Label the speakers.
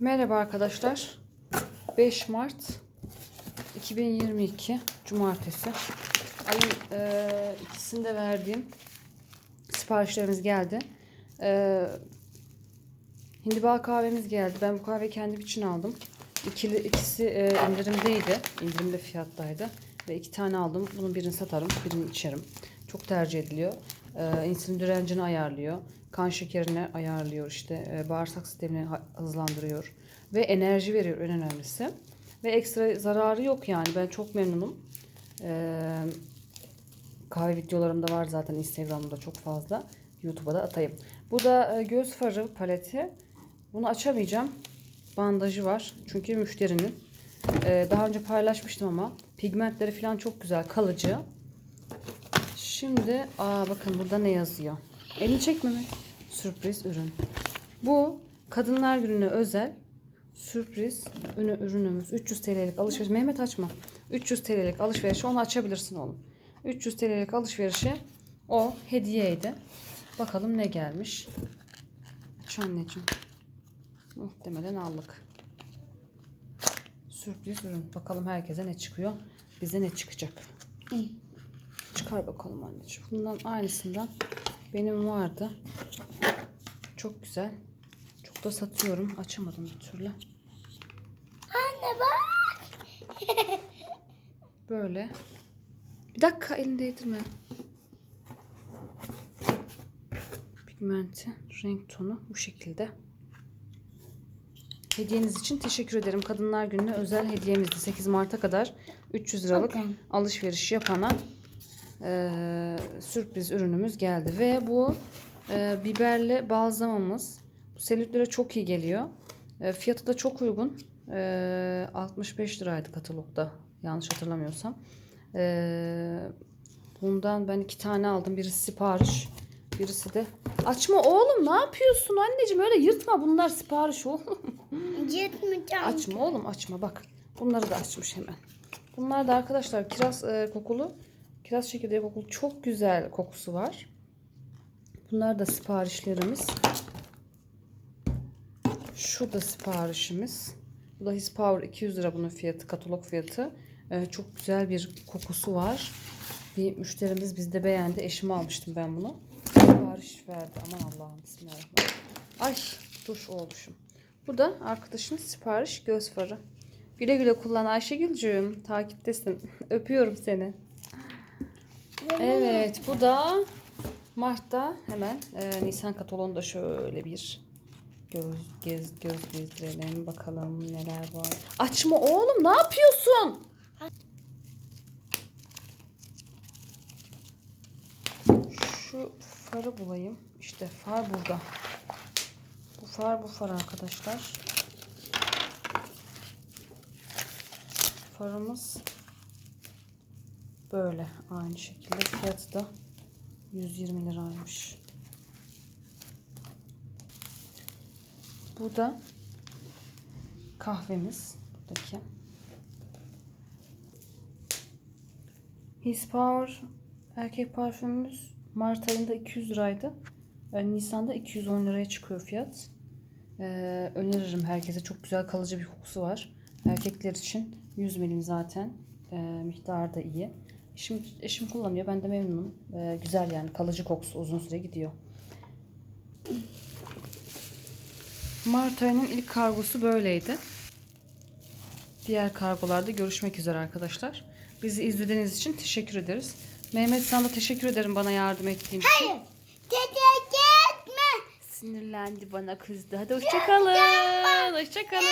Speaker 1: Merhaba arkadaşlar. 5 Mart 2022 Cumartesi. Ayın e, ikisinde verdiğim siparişlerimiz geldi. E, Hindibal kahvemiz geldi. Ben bu kahveyi kendim için aldım. İkili, ikisi e, indirimdeydi. İndirimli fiyattaydı. Ve iki tane aldım. Bunun birini satarım, birini içerim. Çok tercih ediliyor. E, insülin direncini ayarlıyor. Kan şekerini ayarlıyor işte. E, bağırsak sistemini hızlandırıyor. Ve enerji veriyor en önemlisi. Ve ekstra zararı yok yani. Ben çok memnunum. E, kahve videolarım da var zaten Instagram'da çok fazla. YouTube'a da atayım. Bu da e, göz farı paleti. Bunu açamayacağım. Bandajı var. Çünkü müşterinin. E, daha önce paylaşmıştım ama pigmentleri falan çok güzel, kalıcı. Şimdi aa bakın burada ne yazıyor? Elini çekmeme. Sürpriz ürün. Bu Kadınlar Günü'ne özel sürpriz ürünü, ürünümüz. 300 TL'lik alışveriş. Mehmet açma. 300 TL'lik alışverişi onu açabilirsin oğlum. 300 TL'lik alışverişi o hediyeydi. Bakalım ne gelmiş. Aç anneciğim. Muhtemelen aldık. Sürpriz ürün. Bakalım herkese ne çıkıyor. Bize ne çıkacak. Çıkar bakalım anneciğim. Bundan aynısından benim vardı. Çok güzel. Çok da satıyorum. Açamadım bir türlü.
Speaker 2: Anne bak.
Speaker 1: Böyle. Bir dakika elini değdirme. Pigmenti, renk tonu bu şekilde. Hediyeniz için teşekkür ederim. Kadınlar Günü'ne özel hediyemizdi. 8 Mart'a kadar 300 liralık
Speaker 2: Bakın.
Speaker 1: alışveriş yapana eee, sürpriz ürünümüz geldi. Ve bu eee, biberli balzamımız. Bu selülitlere çok iyi geliyor. E, fiyatı da çok uygun. E, 65 liraydı katalogda. Yanlış hatırlamıyorsam. E, bundan ben iki tane aldım. Birisi sipariş. Birisi de açma oğlum ne yapıyorsun anneciğim öyle yırtma bunlar sipariş oğlum.
Speaker 2: Yırtmayacağım.
Speaker 1: Açma oğlum açma bak. Bunları da açmış hemen. Bunlar da arkadaşlar kiraz e, kokulu. Kiraz çekirdeği kokulu çok güzel kokusu var. Bunlar da siparişlerimiz. Şu da siparişimiz. Bu da His Power 200 lira bunun fiyatı, katalog fiyatı. E, çok güzel bir kokusu var. Bir müşterimiz bizde beğendi. Eşime almıştım ben bunu. Sipariş verdi. Aman Allah'ım bismillahirrahmanirrahim. Ay dur oğluşum. Bu da arkadaşın sipariş göz farı. Güle güle kullan Ayşegül'cüğüm. Takiptesin. Öpüyorum seni. Evet bu da Mart'ta hemen e, Nisan kataloğunda şöyle bir göz gez göz gezdirelim bakalım neler var. Açma oğlum ne yapıyorsun? Şu farı bulayım. İşte far burada. Bu far bu far arkadaşlar. Farımız böyle aynı şekilde fiyatı da 120 liraymış. Bu da kahvemiz buradaki. His Power erkek parfümümüz Mart ayında 200 liraydı. Yani Nisan'da 210 liraya çıkıyor fiyat. Ee, öneririm herkese. Çok güzel kalıcı bir kokusu var. Erkekler için 100 milim zaten. Ee, miktarı da iyi. Eşim, eşim kullanıyor. Ben de memnunum. Ee, güzel yani. Kalıcı kokusu uzun süre gidiyor. Mart ayının ilk kargosu böyleydi. Diğer kargolarda görüşmek üzere arkadaşlar. Bizi izlediğiniz için teşekkür ederiz. Mehmet sana da teşekkür ederim bana yardım ettiğin için.
Speaker 2: Hayır. Teşekkür etme.
Speaker 1: Sinirlendi bana kızdı. Hadi hoşçakalın. Hoşçakalın.